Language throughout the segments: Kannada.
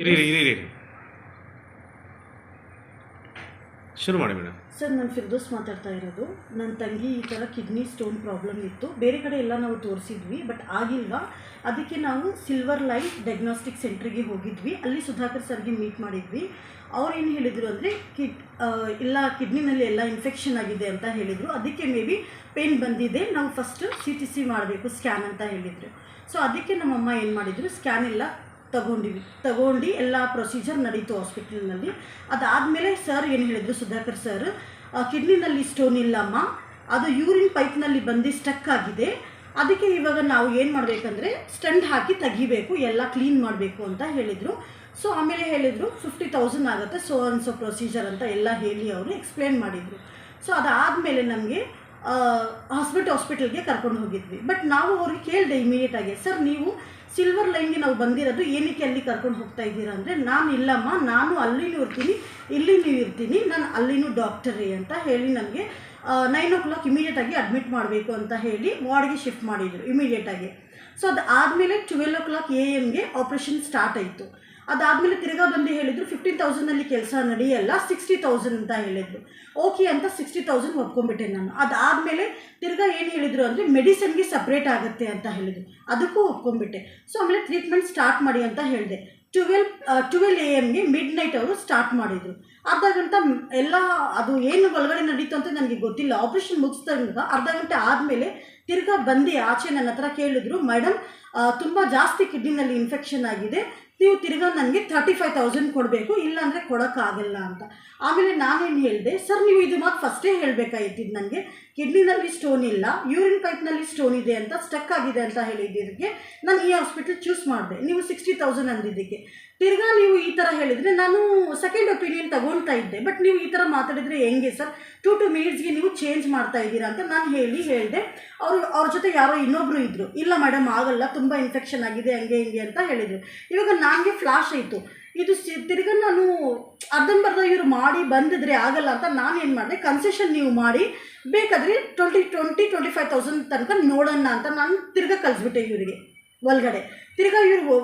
ಇರಿ ಇರಿ ಇರಿ ಶುರು ಮಾಡಿ ಮೇಡಮ್. ಸರ್, ನಾನು ಫಿರ್ದೋಸ್ ಮಾತಾಡ್ತಾ ಇರೋದು. ನನ್ನ ತಂಗಿ ಈ ಥರ ಕಿಡ್ನಿ ಸ್ಟೋನ್ ಪ್ರಾಬ್ಲಮ್ ಇತ್ತು. ಬೇರೆ ಕಡೆ ಎಲ್ಲ ನಾವು ತೋರಿಸಿದ್ವಿ, ಬಟ್ ಆಗಿಲ್ಲ. ಅದಕ್ಕೆ ನಾವು ಸಿಲ್ವರ್ ಲೈಫ್ ಡಯಾಗ್ನೋಸ್ಟಿಕ್ ಸೆಂಟ್ರಿಗೆ ಹೋಗಿದ್ವಿ. ಅಲ್ಲಿ ಸುಧಾಕರ್ ಸರ್ಗೆ ಮೀಟ್ ಮಾಡಿದ್ವಿ. ಅವ್ರು ಏನು ಹೇಳಿದರು ಅಂದರೆ, ಕಿಡ್ ಇಲ್ಲ, ಕಿಡ್ನಿನಲ್ಲಿ ಎಲ್ಲ ಇನ್ಫೆಕ್ಷನ್ ಆಗಿದೆ ಅಂತ ಹೇಳಿದರು. ಅದಕ್ಕೆ ಮೇ ಬಿ ಪೇನ್ ಬಂದಿದೆ. ನಾವು ಫಸ್ಟ್ ಸಿ ಟಿ ಸಿ ಮಾಡಬೇಕು ಸ್ಕ್ಯಾನ್ ಅಂತ ಹೇಳಿದರು. ಸೊ ಅದಕ್ಕೆ ನಮ್ಮಮ್ಮ ಏನು ಮಾಡಿದರು ಸ್ಕ್ಯಾನ್ ಎಲ್ಲ ತಗೊಂಡಿವಿ. ತಗೊಂಡು ಎಲ್ಲ ಪ್ರೊಸೀಜರ್ ನಡೀತು ಹಾಸ್ಪಿಟಲ್ನಲ್ಲಿ ಅದಾದಮೇಲೆ ಸರ್ ಏನು ಹೇಳಿದರು ಸುಧಾಕರ್ ಸರ್ ಕಿಡ್ನಿನಲ್ಲಿ ಸ್ಟೋನ್ ಇಲ್ಲಮ್ಮ, ಅದು ಯೂರಿನ್ ಪೈಪ್ನಲ್ಲಿ ಬಂದು ಸ್ಟಕ್ ಆಗಿದೆ. ಅದಕ್ಕೆ ಇವಾಗ ನಾವು ಏನು ಮಾಡಬೇಕಂದ್ರೆ ಸ್ಟಂಟ್ ಹಾಕಿ ತೆಗಿಬೇಕು, ಎಲ್ಲ ಕ್ಲೀನ್ ಮಾಡಬೇಕು ಅಂತ ಹೇಳಿದರು. ಸೊ ಆಮೇಲೆ ಹೇಳಿದರು ಫಿಫ್ಟಿ ತೌಸಂಡ್ ಆಗುತ್ತೆ ಸೊ ಅನ್ಸೋ ಪ್ರೊಸೀಜರ್ ಅಂತ ಎಲ್ಲ ಹೇಳಿ ಅವರು ಎಕ್ಸ್ಪ್ಲೇನ್ ಮಾಡಿದರು. ಸೊ ಅದಾದಮೇಲೆ ನಮಗೆ ಹಾಸ್ಪಿಟ್ ಹಾಸ್ಪಿಟಲ್ಗೆ ಕರ್ಕೊಂಡು ಹೋಗಿದ್ವಿ. ಬಟ್ ನಾವು ಅವ್ರಿಗೆ ಕೇಳಿದೆ ಇಮಿಡಿಯೇಟಾಗಿ ಸರ್ ನೀವು ಸಿಲ್ವರ್ ಲೈನ್ಗೆ ನಾವು ಬಂದಿರೋದು ಏನಕ್ಕೆ ಅಲ್ಲಿ ಕರ್ಕೊಂಡು ಹೋಗ್ತಾ ಇದ್ದೀರಾ ಅಂದರೆ, ನಾನು ಇಲ್ಲಮ್ಮ, ನಾನು ಅಲ್ಲಿನೂ ಇರ್ತೀನಿ ಇಲ್ಲಿನೂ ಇರ್ತೀನಿ, ನಾನು ಅಲ್ಲಿನೂ ಡಾಕ್ಟರಿ ಅಂತ ಹೇಳಿ ನನಗೆ ನೈನ್ ಓ ಕ್ಲಾಕ್ ಇಮಿಡಿಯೇಟಾಗಿ ಅಡ್ಮಿಟ್ ಮಾಡಬೇಕು ಅಂತ ಹೇಳಿ ವಾರ್ಡ್ಗೆ ಶಿಫ್ಟ್ ಮಾಡಿದರು ಇಮಿಡಿಯೇಟಾಗಿ ಸೊ ಅದು ಆದಮೇಲೆ ಟ್ವೆಲ್ ಓ ಕ್ಲಾಕ್ ಎ ಎಮ್ಗೆ ಆಪ್ರೇಷನ್ ಸ್ಟಾರ್ಟ್ ಆಯಿತು. ಅದಾದಮೇಲೆ ತಿರ್ಗಾ ಬಂದು ಹೇಳಿದರು ಫಿಫ್ಟೀನ್ ತೌಸಂಡಲ್ಲಿ ಕೆಲಸ ನಡೆಯಲ್ಲ ಸಿಕ್ಸ್ಟಿ ತೌಸಂಡ್ ಅಂತ ಹೇಳಿದರು. ಓಕೆ ಅಂತ ಸಿಕ್ಸ್ಟಿ ತೌಸಂಡ್ ಒಪ್ಕೊಂಡ್ಬಿಟ್ಟೆ ನಾನು. ಅದಾದಮೇಲೆ ತಿರ್ಗಾ ಏನು ಹೇಳಿದರು ಅಂದರೆ ಮೆಡಿಸನ್ಗೆ ಸಪ್ರೇಟ್ ಆಗುತ್ತೆ ಅಂತ ಹೇಳಿದರು. ಅದಕ್ಕೂ ಒಪ್ಕೊಂಡ್ಬಿಟ್ಟೆ. ಸೊ ಆಮೇಲೆ ಟ್ರೀಟ್ಮೆಂಟ್ ಸ್ಟಾರ್ಟ್ ಮಾಡಿ ಅಂತ ಹೇಳಿದೆ. ಟ್ವೆಲ್ ಟ್ವೆಲ್ ಎ ಎಮ್ಗೆ ಮಿಡ್ ನೈಟ್ ಅವರು ಸ್ಟಾರ್ಟ್ ಮಾಡಿದರು. ಅರ್ಧ ಗಂಟೆ ಎಲ್ಲ ಅದು ಏನು ಒಳಗಡೆ ನಡೀತು ಅಂತ ನನಗೆ ಗೊತ್ತಿಲ್ಲ. ಆಪ್ರೇಷನ್ ಮುಗಿಸ್ದಾಗ ಅರ್ಧ ಗಂಟೆ ಆದಮೇಲೆ ತಿರ್ಗಾ ಬಂದು. ಆಚೆ ನನ್ನ ಹತ್ರ ಕೇಳಿದ್ರು ಮೇಡಮ್ ತುಂಬ ಜಾಸ್ತಿ ಕಿಡ್ನಿನಲ್ಲಿ ಇನ್ಫೆಕ್ಷನ್ ಆಗಿದೆ. ನೀವು ತಿರ್ಗಾ ನನಗೆ ತರ್ಟಿ ಫೈವ್ ತೌಸಂಡ್ ಕೊಡಬೇಕು, ಇಲ್ಲಾಂದರೆ ಕೊಡೋಕ್ಕಾಗಲ್ಲ ಅಂತ. ಆಮೇಲೆ ನಾನೇನು ಹೇಳಿದೆ, ಸರ್, ನೀವು ಇದು ಮಾತು ಫಸ್ಟೇ ಹೇಳಬೇಕಾಗಿತ್ತು ನನಗೆ ಕಿಡ್ನಿನಲ್ಲಿ ಸ್ಟೋನ್ ಇಲ್ಲ ಯೂರಿನ್ ಪೈಪ್ನಲ್ಲಿ ಸ್ಟೋನ್ ಇದೆ ಅಂತ ಸ್ಟಕ್ ಆಗಿದೆ ಅಂತ ಹೇಳಿದ್ದಕ್ಕೆ ನಾನು ಈ ಹಾಸ್ಪಿಟಲ್ ಚೂಸ್ ಮಾಡಿದೆ. ನೀವು ಸಿಕ್ಸ್ಟಿ ತೌಸಂಡ್ ಅಂದಿದ್ದಕ್ಕೆ. ತಿರ್ಗಾ ನೀವು ಈ ಥರ ಹೇಳಿದರೆ ನಾನು ಸೆಕೆಂಡ್ ಒಪಿನಿಯನ್ ತಗೊಳ್ತಾ ಇದ್ದೆ. ಬಟ್ ನೀವು ಈ ಥರ ಮಾತಾಡಿದರೆ ಹೆಂಗೆ ಸರ್? ಟು ಟು ಮಿನಿಟ್ಸ್ಗೆ ನೀವು ಚೇಂಜ್ ಮಾಡ್ತಾ ಇದ್ದೀರಾ ಅಂತ ನಾನು ಹೇಳಿ ಹೇಳಿದೆ. ಅವರು, ಅವ್ರ ಜೊತೆ ಯಾರೋ ಇನ್ನೊಬ್ಬರು ಇದ್ದರು ಇಲ್ಲ ಮೇಡಮ್ ಆಗಲ್ಲ, ತುಂಬ ಇನ್ಫೆಕ್ಷನ್ ಆಗಿದೆ, ಹಂಗೆ, ಹಿಂಗೆ ಅಂತ ಹೇಳಿದರು. ಇವಾಗ ನನಗೆ ಫ್ಲಾಶ್ ಆಯಿತು. ಇದು ಸಿ, ತಿರ್ಗಾ ನಾನು ಅರ್ಧಂಬರ್ಧ ಇವರು ಮಾಡಿ ಬಂದಿದ್ರೆ ಆಗಲ್ಲ ಅಂತ ನಾನು ಏನು ಮಾಡಿದೆ? ಕನ್ಸೆಷನ್ ನೀವು ಮಾಡಿ, ಬೇಕಾದರೆ twenty twenty twenty five thousand ತನಕ ನೋಡೋಣ ಅಂತ ನಾನು ತಿರ್ಗ ಕಲಿಸ್ಬಿಟ್ಟೆ ಇವರಿಗೆ ಒಳಗಡೆ. ತಿರ್ಗಾ ಇವರು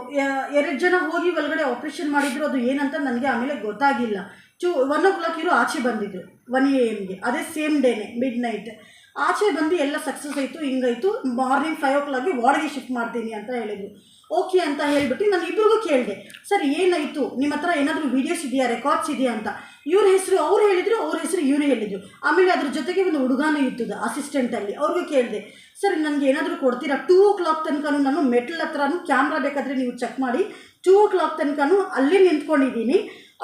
ಎರಡು ಜನ ಹೋಗಿ ಒಳಗಡೆ ಆಪ್ರೇಷನ್ ಮಾಡಿದ್ರು, ಅದು ಏನಂತ ನನಗೆ ಆಮೇಲೆ ಗೊತ್ತಾಗಿಲ್ಲ. ಚೂ ಒನ್ ಓ ಕ್ಲಾಕ್ ಇವರು ಆಚೆ ಬಂದಿದ್ರು ಒನ್ ಎ ಎಮ್ಗೆ ಅದೇ ಸೇಮ್ ಡೇನೆ ಮಿಡ್ ನೈಟ್ ಆಚೆ ಬಂದು ಎಲ್ಲ ಸಕ್ಸಸ್ ಆಯಿತು, ಹಿಂಗಾಯಿತು ಮಾರ್ನಿಂಗ್ ಫೈವ್ ಓ ಕ್ಲಾಕ್ಗೆ ವಾರ್ಡ್ಗೆ ಶಿಫ್ಟ್ ಮಾಡ್ತೀನಿ ಅಂತ ಹೇಳಿದರು. ಓಕೆ ಅಂತ ಹೇಳಿಬಿಟ್ಟು ನಾನು ಇಬ್ರಿಗೂ ಕೇಳಿದೆ ಸರ್ ಏನಾಯಿತು? ನಿಮ್ಮ ಹತ್ರ ಏನಾದರೂ ವೀಡಿಯೋಸ್ ಇದೆಯಾ? ರೆಕಾರ್ಡ್ಸ್ ಇದೆಯಾ? ಅಂತ. ಇವ್ರ ಹೆಸರು ಅವ್ರು ಹೇಳಿದರು, ಅವ್ರ ಹೆಸರು ಇವರು ಹೇಳಿದರು. ಆಮೇಲೆ ಅದ್ರ ಜೊತೆಗೆ ಒಂದು ಹುಡುಗಾನು ಇತ್ತು ಅಸಿಸ್ಟೆಂಟಲ್ಲಿ ಅವ್ರಿಗೂ ಕೇಳಿದೆ ಸರ್ ನನಗೆ ಏನಾದರೂ ಕೊಡ್ತೀರಾ? ಟೂ ಓ ಕ್ಲಾಕ್ ತನಕನೂ ನಾನು ಮೆಟ್ಲ್ ಹತ್ರನೂ ಕ್ಯಾಮ್ರಾ ಬೇಕಾದರೆ ನೀವು ಚೆಕ್ ಮಾಡಿ. ಟೂ ಓ ಕ್ಲಾಕ್ ತನಕನೂ ಅಲ್ಲೇ ನಿಂತ್ಕೊಂಡಿದ್ದೀನಿ.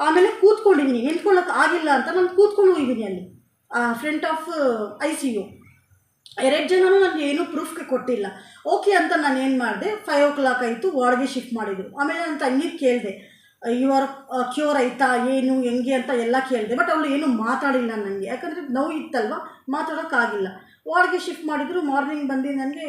ಆಮೇಲೆ ಕೂತ್ಕೊಂಡಿದ್ದೀನಿ. ನಿಂತ್ಕೊಳ್ಳೋಕೆ ಆಗಿಲ್ಲ ಅಂತ ನಾನು ಕೂತ್ಕೊಂಡು ಹೋಗಿದ್ದೀನಿ ಅಲ್ಲಿ. Front of I C U ಎರಡು ಜನನೂ ನನಗೆ ಏನೂ ಪ್ರೂಫ್ಗೆ ಕೊಟ್ಟಿಲ್ಲ. ಓಕೆ ಅಂತ ನಾನು ಏನು ಮಾಡಿದೆ? ಫೈವ್ ಓ ಕ್ಲಾಕ್ ಆಯಿತು ವಾರ್ಡ್ಗೆ ಶಿಫ್ಟ್ ಮಾಡಿದರು. ಆಮೇಲೆ ನನ್ನ ತಂಗಿಗೆ ಕೇಳಿದೆ. ಇವರ ಕ್ಯೂರ್ ಆಯಿತಾ? ಏನು? ಹೆಂಗೆ? ಅಂತ ಎಲ್ಲ ಕೇಳಿದೆ. ಬಟ್ ಅವಳು ಏನು ಮಾತಾಡಿಲ್ಲ ನನಗೆ ಯಾಕಂದರೆ ನೋವು ಇತ್ತಲ್ವ? ಮಾತಾಡೋಕ್ಕಾಗಿಲ್ಲ ವಾರ್ಡ್ಗೆ ಶಿಫ್ಟ್ ಮಾಡಿದರು. ಮಾರ್ನಿಂಗ್ ಬಂದು ನನಗೆ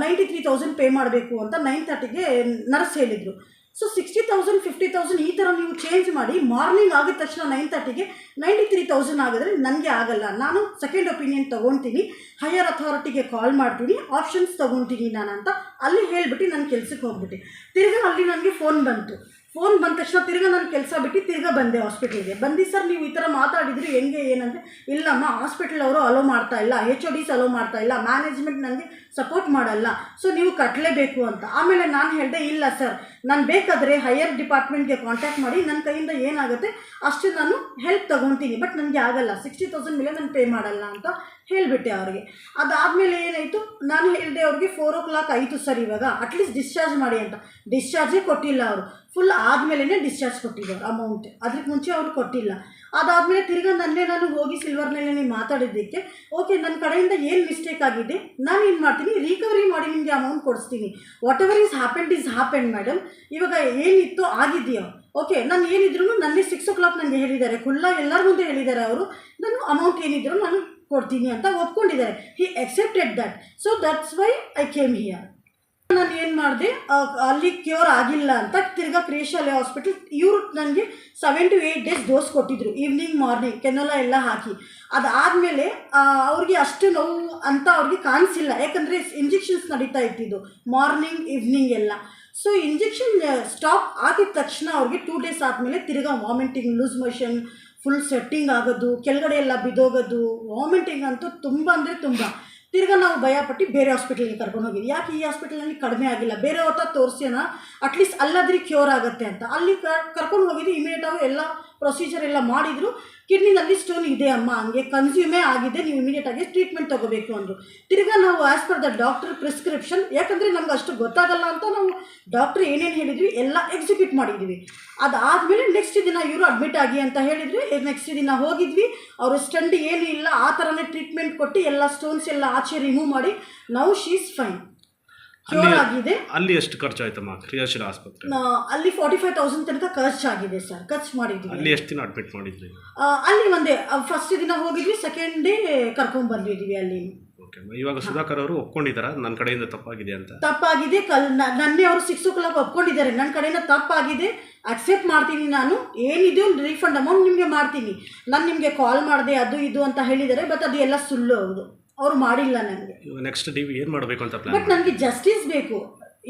ನೈಂಟಿ ತ್ರೀ ತೌಸಂಡ್ ಪೇ ಮಾಡಬೇಕು ಅಂತ ನೈನ್ ತರ್ಟಿಗೆ ನರ್ಸ್ ಹೇಳಿದರು. So sixty thousand fifty thousand ಈ ಥರ ನೀವು ಚೇಂಜ್ ಮಾಡಿ ಮಾರ್ನಿಂಗ್ ಆಗಿದ ತಕ್ಷಣ ನೈನ್ ತರ್ಟಿಗೆ ನೈಂಟಿ ತ್ರೀ ತೌಸಂಡ್ ಆಗಿದ್ರೆ ನನಗೆ ಆಗಲ್ಲ. ನಾನು ಸೆಕೆಂಡ್ ಒಪಿನಿಯನ್ ತೊಗೊತೀನಿ. ಹೈಯರ್ ಅಥಾರಿಟಿಗೆ ಕಾಲ್ ಮಾಡ್ತೀನಿ. ಆಪ್ಷನ್ಸ್ ತೊಗೊತೀನಿ ನಾನು ಅಂತ ಅಲ್ಲಿ ಹೇಳ್ಬಿಟ್ಟು ನನ್ನ ಕೆಲಸಕ್ಕೆ ಹೋಗ್ಬಿಟ್ಟು. ತಿರ್ಗಿ ಅಲ್ಲಿ ನನಗೆ ಫೋನ್ ಬಂತು. ಫೋನ್ ಬಂದ ತಕ್ಷಣ ತಿರ್ಗಾ ನಾನು ಕೆಲಸ ಬಿಟ್ಟು ತಿರ್ಗಾ ಬಂದೆ ಹಾಸ್ಪಿಟ್ಲಿಗೆ ಬಂದು ಸರ್ ನೀವು ಈ ಥರ ಮಾತಾಡಿದ್ರಿ, ಹೆಂಗೆ ಏನಂದರೆ ಇಲ್ಲಮ್ಮ ಹಾಸ್ಪಿಟ್ಲ್ ಅವರು ಅಲೋ ಮಾಡ್ತಾ ಇಲ್ಲ ಎಚ್ ಒ ಡಿಸ್ ಅಲೋ ಮಾಡ್ತಾ ಇಲ್ಲ ಮ್ಯಾನೇಜ್ಮೆಂಟ್ ನನಗೆ ಸಪೋರ್ಟ್ ಮಾಡಲ್ಲ. ಸೊ ನೀವು ಕಟ್ಟಲೇಬೇಕು ಅಂತ. ಆಮೇಲೆ ನಾನು ಹೇಳಿದೆ, ಇಲ್ಲ ಸರ್, ನಾನು ಬೇಕಾದರೆ ಹೈಯರ್ ಡಿಪಾರ್ಟ್ಮೆಂಟ್ಗೆ ಕಾಂಟ್ಯಾಕ್ಟ್ ಮಾಡಿ ನನ್ನ ಕೈಯಿಂದ ಏನಾಗುತ್ತೆ, ಅಷ್ಟು ನಾನು ಹೆಲ್ಪ್ ತೊಗೊತೀನಿ. ಬಟ್ ನನಗೆ ಆಗಲ್ಲ ಸಿಕ್ಸ್ಟಿ ತೌಸಂಡ್ ಮೇಲೆ ನಾನು ಪೇ ಮಾಡಲ್ಲ ಅಂತ ಹೇಳಿಬಿಟ್ಟೆ ಅವ್ರಿಗೆ. ಅದಾದಮೇಲೆ ಏನಾಯಿತು, ನಾನು ಹೇಳಿದೆ ಅವ್ರಿಗೆ ಫೋರ್ ಓ ಕ್ಲಾಕ್ ಆಯಿತು ಸರ್ ಇವಾಗ ಅಟ್ಲೀಸ್ಟ್ ಡಿಸ್ಚಾರ್ಜ್ ಮಾಡಿ ಅಂತ. ಡಿಸ್ಚಾರ್ಜೇ ಕೊಟ್ಟಿಲ್ಲ ಅವರು. ಫುಲ್ ಆದಮೇಲೆ ಡಿಸ್ಚಾರ್ಜ್ ಕೊಟ್ಟಿದ್ದಾರೆ ಅಮೌಂಟ್ ಅದಕ್ಕೆ ಮುಂಚೆ ಅವ್ರು ಕೊಟ್ಟಿಲ್ಲ. ಅದಾದಮೇಲೆ ತಿರ್ಗಾ ನನ್ನೇ ನಾನು ಹೋಗಿ ಸಿಲ್ವರ್ನಲ್ಲಿ ಮಾತಾಡಿದ್ದಕ್ಕೆ ಓಕೆ ನನ್ನ ಕಡೆಯಿಂದ ಏನು ಮಿಸ್ಟೇಕ್ ಆಗಿದೆ? ನಾನು ಏನು ಮಾಡ್ತೀನಿ? ರಿಕವರಿ ಮಾಡಿ ನಿಮಗೆ ಅಮೌಂಟ್ ಕೊಡಿಸ್ತೀನಿ. Whatever is happened is happened madam ಇವಾಗ ಏನಿತ್ತು ಆಗಿದೆಯೋ? ಓಕೆ ನಾನು ಏನಿದ್ರು ನನಗೆ ಸಿಕ್ಸ್ ಓ ಕ್ಲಾಕ್ ನನಗೆ ಹೇಳಿದ್ದಾರೆ ಖುಲ್ಲ ಎಲ್ಲರ ಮುಂದೆ ಹೇಳಿದ್ದಾರೆ ಅವರು. ನಾನು ಅಮೌಂಟ್ ಏನಿದ್ರು ನಾನು ಕೊಡ್ತೀನಿ ಅಂತ ಒಪ್ಕೊಂಡಿದ್ದಾರೆ. He accepted that so that's why I came here ನಾನು ಏನು ಮಾಡಿದೆ ಅಲ್ಲಿ ಕ್ಯೂರ್ ಆಗಿಲ್ಲ ಅಂತ ತಿರ್ಗಾ ಕ್ರೇಶಾಲೆ ಹಾಸ್ಪಿಟಲ್ ಇವರು ನನಗೆ seven to eight days dose ಕೊಟ್ಟಿದ್ರು ಈವ್ನಿಂಗ್ ಮಾರ್ನಿಂಗ್ ಕೆನಲ ಎಲ್ಲ ಹಾಕಿ. ಅದಾದಮೇಲೆ ಅವ್ರಿಗೆ ಅಷ್ಟು ನೋವು ಅಂತ ಅವ್ರಿಗೆ ಕಾಣಿಸಿಲ್ಲ, ಯಾಕಂದರೆ ಇಂಜೆಕ್ಷನ್ಸ್ ನಡೀತಾ ಇತ್ತಿದ್ದು ಮಾರ್ನಿಂಗ್ ಈವ್ನಿಂಗ್ ಎಲ್ಲ. ಸೊ ಇಂಜೆಕ್ಷನ್ ಸ್ಟಾಪ್ ಆಗಿದ ತಕ್ಷಣ ಅವ್ರಿಗೆ ಟೂ ಡೇಸ್ ಆದಮೇಲೆ ತಿರ್ಗಾ vomiting loose motion full setting ಆಗೋದು, ಕೆಳಗಡೆ ಎಲ್ಲ ಬಿದ್ದೋಗೋದು ವಾಮಿಟಿಂಗ್ ಅಂತೂ ತುಂಬ ಅಂದರೆ ತುಂಬ. ತಿರ್ಗಾ ನಾವು ಭಯಪಟ್ಟು ಬೇರೆ ಹಾಸ್ಪಿಟಲ್ಗೆ ಕರ್ಕೊಂಡು ಹೋಗಿದ್ವಿ. ಯಾಕೆ ಈ ಹಾಸ್ಪಿಟಲಲ್ಲಿ ಕಡಿಮೆ ಆಗಿಲ್ಲ? ಬೇರೆ ಹೊತ್ತ ತೋರಿಸೋಣ ಅಟ್ಲೀಸ್ಟ್ ಅಲ್ಲಾದ್ರೆ ಕ್ಯೂರ್ ಆಗುತ್ತೆ ಅಂತ. ಅಲ್ಲಿ ಕರ್ಕೊಂಡು ಹೋಗಿದ್ವಿ ಇಮಿಡಿಯೇಟಾಗಿ ಎಲ್ಲ ಪ್ರೊಸೀಜರ್ ಎಲ್ಲ ಮಾಡಿದರು. ಕಿಡ್ನಿನಲ್ಲಿ ಸ್ಟೋನ್ ಇದೆ ಅಮ್ಮ, ಹಂಗೆ ಕನ್ಸ್ಯೂಮೇ ಆಗಿದೆ, ನೀವು ಇಮಿಡಿಯೇಟಾಗಿ ಟ್ರೀಟ್ಮೆಂಟ್ ತೊಗೋಬೇಕು ಅಂದರು. ತಿರ್ಗಾ ನಾವು as per the doctor prescription ಯಾಕಂದರೆ ನಮ್ಗೆ ಅಷ್ಟು ಗೊತ್ತಾಗಲ್ಲ ಅಂತ ನಾವು ಡಾಕ್ಟ್ರ್ ಏನೇನು ಹೇಳಿದ್ವಿ, ಎಲ್ಲ ಎಕ್ಸಿಕ್ಯೂಟ್ ಮಾಡಿದ್ವಿ. ಅದಾದಮೇಲೆ ನೆಕ್ಸ್ಟ್ ದಿನ ಇವರು ಅಡ್ಮಿಟ್ ಆಗಿ ಅಂತ ಹೇಳಿದ್ವಿ ನೆಕ್ಸ್ಟ್ ದಿನ ಹೋಗಿದ್ವಿ, ಅವರು ಸ್ಟಂಡ್ ಏನೂ ಇಲ್ಲ, ಆ ಥರನೇ ಟ್ರೀಟ್ಮೆಂಟ್ ಕೊಟ್ಟು ಎಲ್ಲ ಸ್ಟೋನ್ಸ್ ಎಲ್ಲ ಆಚೆ ರಿಮೂವ್ ಮಾಡಿ ನಾವು ಶೀಸ್ ಫೈನ್ ಅಲ್ಲಿ- ಆಗಿದೆ ಅಲ್ಲಿ ಎಷ್ಟು ಖರ್ಚಾಯ್ತಮ್ಮ ಕ್ರಿಯಾಶೀಲ ಆಸ್ಪತ್ರೆ. ಅಲ್ಲಿ ಫೋರ್ಟಿ ಫೈವ್ ತೌಸಂಡ್ ತನಕ ಖರ್ಚಾಗಿದೆ ಸರ್. ಖರ್ಚು ಮಾಡಿದ್ವಿ ಅಲ್ಲಿ ಎಷ್ಟು ದಿನ ಅಡ್ಮಿಟ್ ಮಾಡಿದ್ರಿ? ಅಲ್ಲಿ ಒಂದೇ ಫಸ್ಟ್ ದಿನ ಹೋಗಿದ್ವಿ ಸೆಕೆಂಡ್ ಡೇ ಕರ್ಕೊಂಡು ಬಂದಿದ್ವಿ ಅಲ್ಲಿ. ಓಕೆ ಇವಾಗ ಸುಧಾಕರ್ ಅವರು ಒಪ್ಕೊಂಡಿದ್ದಾರೆ? ನನ್ನ ಕಡೆಯಿಂದ ತಪ್ಪಾಗಿದೆ ಅಂತ? ತಪ್ಪಾಗಿದೆ. ಕಲ್ ನನ್ನೆ ಅವರು ಸಿಕ್ಸ್ ಓ ಕ್ಲಾಕ್ ಒಪ್ಕೊಂಡಿದ್ದಾರೆ. ನನ್ನ ಕಡೆಯಿಂದ ತಪ್ಪಾಗಿದೆ. ಅಕ್ಸೆಪ್ಟ್ ಮಾಡ್ತೀನಿ ನಾನು. ಏನಿದೆಯೋ ರೀಫಂಡ್ ಅಮೌಂಟ್ ನಿಮಗೆ ಮಾಡ್ತೀನಿ. ನಾನು ನಿಮಗೆ ಕಾಲ್ ಮಾಡಿದೆ ಅದು ಇದು ಅಂತ ಹೇಳಿದ್ದಾರೆ ಬಟ್ ಅದು ಎಲ್ಲ ಸುಳ್ಳು ಹೌದು ಅವ್ರು ಮಾಡಿಲ್ಲ ನನಗೆ ನೆಕ್ಸ್ಟ್ ನೀವು ಏನು ಮಾಡಬೇಕು ಅಂತ ಬಟ್ ನನಗೆ ಜಸ್ಟಿಸ್ ಬೇಕು.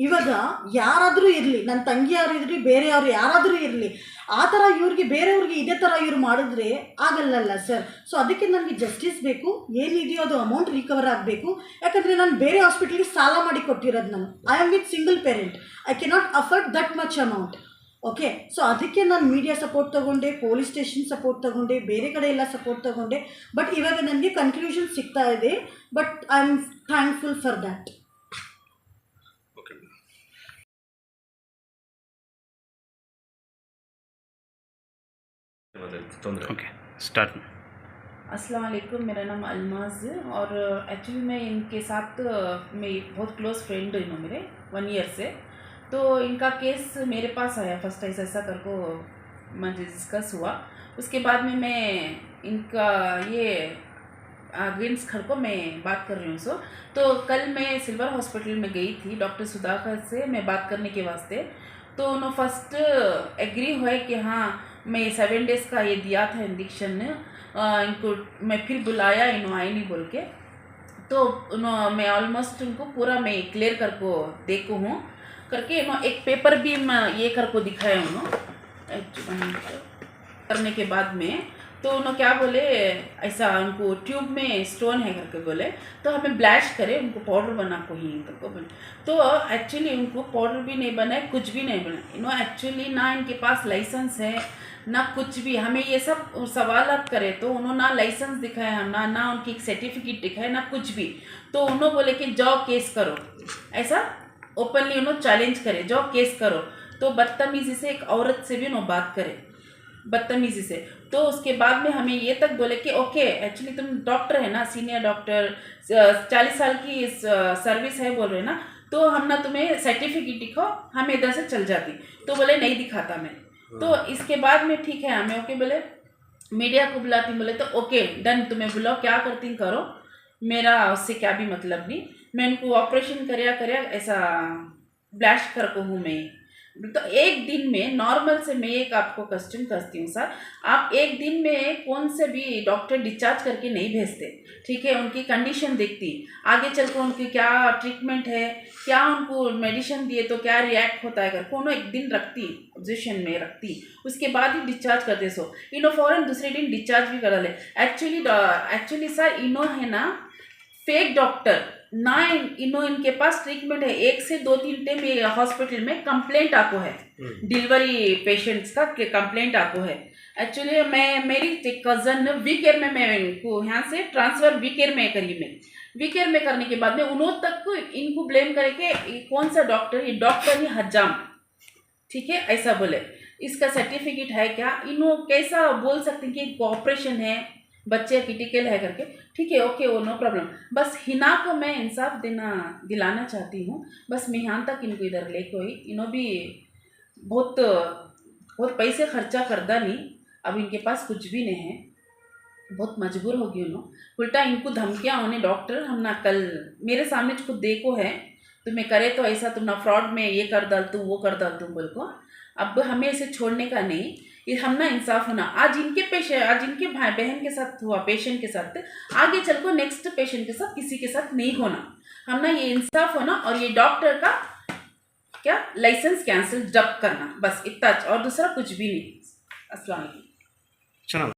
ಇವಾಗ ಯಾರಾದರೂ ಇರಲಿ ನನ್ನ ತಂಗಿಯವರು ಇರಲಿ ಬೇರೆಯವರು ಯಾರಾದರೂ ಇರಲಿ ಆ ಥರ ಇವ್ರಿಗೆ ಬೇರೆಯವ್ರಿಗೆ ಇದೇ ಥರ ಇವ್ರು ಮಾಡಿದ್ರೆ ಆಗಲ್ಲಲ್ಲ ಸರ್ ಸೊ ಅದಕ್ಕೆ ನನಗೆ ಜಸ್ಟಿಸ್ ಬೇಕು ಏನಿದೆಯೋ ಅದು ಅಮೌಂಟ್ ರಿಕವರ್ ಆಗಬೇಕು. ಯಾಕಂದರೆ ನಾನು ಬೇರೆ ಹಾಸ್ಪಿಟ್ಲಿಗೆ ಸಾಲ ಮಾಡಿ ಕೊಟ್ಟಿರೋದು ನಾನು. I am with single parent I cannot afford that much amount okay so ಅದಕ್ಕೆ ನಾನು ಮೀಡಿಯಾ ಸಪೋರ್ಟ್ ತೊಗೊಂಡೆ ಪೊಲೀಸ್ ಸ್ಟೇಷನ್ ಸಪೋರ್ಟ್ ತೊಗೊಂಡೆ ಬೇರೆ ಕಡೆ ಎಲ್ಲ ಸಪೋರ್ಟ್ ತೊಗೊಂಡೆ ಬಟ್ ಇವಾಗ ನನಗೆ ಕನ್ಕ್ಲೂಷನ್ ಸಿಗ್ತಾ ಇದೆ but I am thankful for that okay ತೊಂದರೆ ओके स्टार्ट अस्सलाम वालेकुम मेरा नाम अलमाज है और एक्चुअली मैं इनके साथ मैं बहुत क्लोज फ्रेंड हूँ इन्हों मेरे वन ईयर से तो इनका केस मेरे पास आया फ़र्स्ट ऐसा ऐसा कर को मुझे डिस्कस हुआ। उसके बाद में मैं इनका ये अगेंस्ट खर को मैं बात कर रही हूँ, सो। तो कल मैं सिल्वर हॉस्पिटल में गई थी, डॉक्टर सुधाकर से मैं बात करने के वास्ते। तो उन्होंने फ़र्स्ट एग्री हुए कि हाँ मैं सेवन डेज़ का ये दिया था इंजेक्शन इनको मैं फिर बुलाया, इन्हों आए नहीं बोल के। तो उन्हों मैं ऑलमोस्ट उनको पूरा मैं क्लियर कर को देखू। हूँ करके इन्हों एक पेपर भी मैं ये कर को दिखाया उन्हों करने के बाद में तो उन्होंने क्या बोले, ऐसा उनको ट्यूब में स्टोन है करके बोले तो हमें ब्लैश करे, उनको पाउडर बना को ही करके बोले। तो एक्चुअली उनको पाउडर भी नहीं बनाए, कुछ भी नहीं बनाए। इन्होंने एक्चुअली ना इनके पास लाइसेंस है, ना कुछ भी। हमें ये सब सवाल आप करे तो उन्होंने ना लाइसेंस दिखाया, ना ना उनकी एक सर्टिफिकेट दिखाया, ना कुछ भी। तो उन्होंने बोले कि जाओ केस करो। ऐसा? ओपनली उन्होंने चैलेंज करे जाओ केस करो तो बदतमीजी से एक औरत से भी उन्होंने बात करे बदतमीजी से। तो उसके बाद में हमें ये तक बोले कि ओके एक्चुअली तुम डॉक्टर है ना सीनियर डॉक्टर चालीस साल की सर्विस है बोल रहे ना। तो हम ना तुम्हें सर्टिफिकेट दिखाओ हम इधर से चल जाती। तो बोले नहीं दिखाता मैं। तो इसके बाद में ठीक है हमें ओके बोले मीडिया को बुलाती बोले तो ओके डन तुम्हें बुलाओ क्या करती करो। मेरा उससे क्या भी मतलब नहीं। मैं उनको ऑपरेशन करया करया, ऐसा ब्लैश कर को हूँ मैं। तो एक दिन में नॉर्मल से मैं एक आपको क्वेश्चन करती हूँ सर आप एक दिन में कौन से भी डॉक्टर डिस्चार्ज करके नहीं भेजते, ठीक है? उनकी कंडीशन देखती। आगे चल कर उनकी क्या ट्रीटमेंट है, क्या उनको मेडिसिन दिए तो क्या रिएक्ट होता है? अगर कोनो एक दिन रखती ऑब्जेक्शन में रखती, उसके बाद ही डिस्चार्ज कर दे सो। इनो फ़ौरन दूसरे दिन डिस्चार्ज भी करा ले। एक्चुअली एक्चुअली सर इनो है ना फेक डॉक्टर ना इन- इनो इनके पास ट्रीटमेंट है। एक से दो तीन टाइम हॉस्पिटल में कंप्लेंट आपको है। डिलीवरी पेशेंट्स का कंप्लेंट आपको है। एक्चुअली मैं मेरी कज़न वी केयर में मैं इनको यहाँ से ट्रांसफ़र वी केयर में करी मैं। वी केयर में करने के बाद में उन्होंने तक इनको ब्लेम करे कि कौन सा डॉक्टर ये डॉक्टर ही हजाम। ठीक है? ऐसा बोले। इसका सर्टिफिकेट है क्या? इन्हों कैसा बोल सकते हैं कि इनको ऑपरेशन है? बच्चे क्रिटिकल है करके, ठीक है ओके वो नो प्रॉब्लम बस हिना को मैं इंसाफ देना, दिलाना चाहती हूँ. बस मिहान तक इनको इधर ले कोई इन्हों भी बहुत बहुत पैसे खर्चा करदा नहीं. अब इनके पास कुछ भी नहीं है. बहुत मजबूर होगी उन्होंने उल्टा इनको धमकियाँ होने डॉक्टर हम ना कल, मेरे सामने खुद देखो है, तुम्हें करे तो ऐसा तुम ना फ्रॉड में ये कर डाल तुम वो कर डाल तुम बोल को. अब हमें इसे छोड़ने का नहीं। ये हम ना इंसाफ होना। आज इनके पेश, आज इनके भाई बहन के साथ हुआ, पेशेंट के साथ, आगे चल को नेक्स्ट पेशेंट के साथ, किसी के साथ नहीं होना। हम ना ये इंसाफ होना और ये डॉक्टर का क्या? लाइसेंस कैंसिल जब करना। बस इतना और दूसरा कुछ भी नहीं। असला